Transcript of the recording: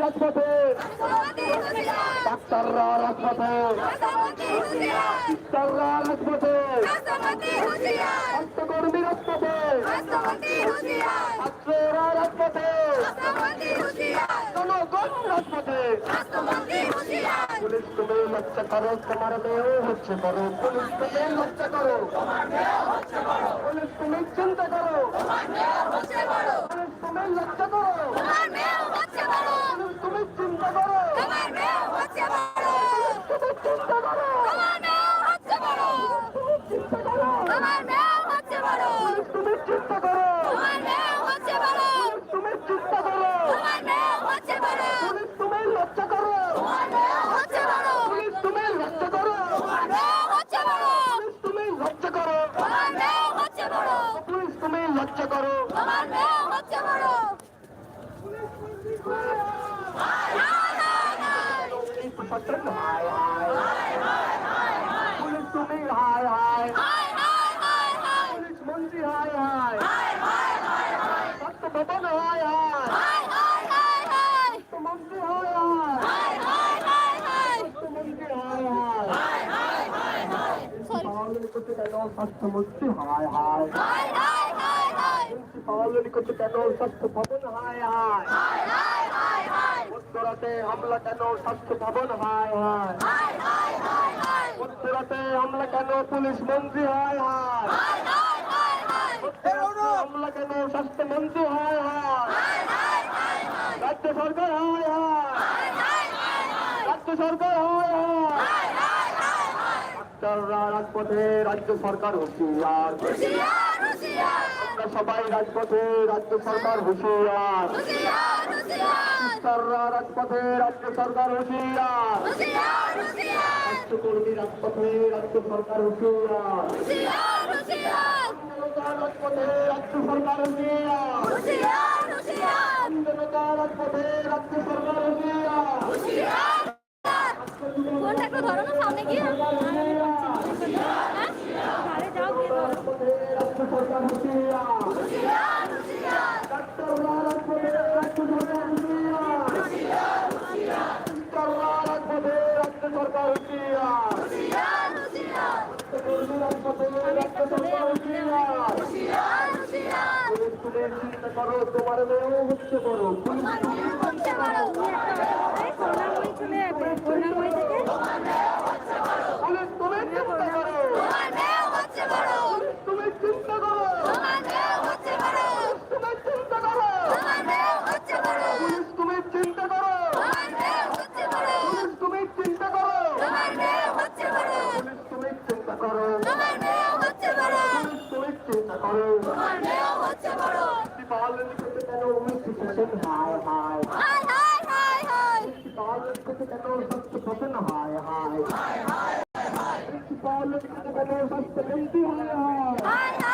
রাজপথে ডাক্তাররা ডাক্তাররা রাজপথে স্বাস্থ্যকর্মী রাজপথে ছাত্ররা রাজপথে জনগণ রাজপথে পুলিশ তুমি করো তোমার মেয়েও পুলিশ তুমি চিন্তা করো তুমি চিন্তা করো পুলিশ তুমি লক্ষ্য করো পুলিশ তুমি লক্ষ্য করো পুলিশ তুমি লক্ষ্য করো পুলিশ তুমি লক্ষ্য করো আমার মেয়ে হচ্ছে বড় প্রশাসন হায় হায় পুলিশ তুমি হায় হায় হায় হায় হায় হায় পুলিশ মন্ত্রী হায় হায় ছাত্র ভবন হায় হায় হায় হায় হায় হায় হায় হায় হায় হায় হায় হায় হায় হায় করতে কেন স্বাস্থ্যমন্ত্রী হায় হায় হায় হায় হায় হায় পাওয়ালের করতে কেন স্বাস্থ্য ভবন হায় হায় হায় হায় হায় হামলা কেন স্বাস্থ্য ভবন হায় হায়? মধ্যরাতে হামলা কেন পুলিশ মন্ত্রী হায় হায়? হামলা কেন স্বাস্থ্যমন্ত্রী হায় হায়? রাজ্য সরকার হায় হায়? রাজ্য সরকার হায় হায়? রাজপথে রাজ্য সরকার হুশিয়ার হুশিয়ার আমরা সবাই রাজপথে রাজ্য সরকার হুঁশিয়ার। হুশিয়ার রাজপথে রাজ্য সরকার হুঁশিয়ার। স্বাস্থ্যকর্মী রাজপথে রাজ্য সরকার হুঁশিয়ার। রাজপথে রাজ্য সরকার হুশিয়ার। রাজপথে রাজ্য সরকার হুঁশিয়ার হুশিয়ার ফোনটা একটু ধরো না সামনে গিয়ে হ্যাঁ ঘরে যাও গিয়ে ধরো রাজপথে রাজ্য সরকার হুঁশিয়ার হুশিয়ার হুশিয়ার ডাক্তাররা রাজপথে রাজ্য সরকার হুঁশিয়ার ডাক্তাররা রাজপথে রাজ্য সরকার হুঁশিয়ার হুশিয়ার হুশিয়ার কর্মী রাজপথে রাজ্য সরকার হুঁশিয়ার হুশিয়ার হুশিয়ার পুলিশ তুমি চিন্তা করো তোমার হচ্ছে বড় পুলিশ হচ্ছে বড় এই করুণাময়ী চলে যাবে করুণাময়ী থেকে পুলিশ তুমি চিন্তা করো তোমার মেয়ে হচ্ছে বড় তুমি চিন্তা করো তোমার মেয়ে হচ্ছে বড় তুমি চিন্তা করো তোমার মেয়ে হচ্ছে বড় পুলিশ তুমি চিন্তা করো তোমার মেয়ে হচ্ছে বড় পুলিশ তুমি চিন্তা করো তোমার মেয়ে হচ্ছে বড় পুলিশ তুমি চিন্তা করো তোমার মেয়ে হচ্ছে বড় পুলিশ তুমি চিন্তা করো তোমার মেয়ে হচ্ছে হায় হায় হায় পালন করতে কেন স্বাস্থ্য করছেন হায় হায় পালন করতে কেন স্বাস্থ্য মন্ত্রী হায় হায় হায় হায়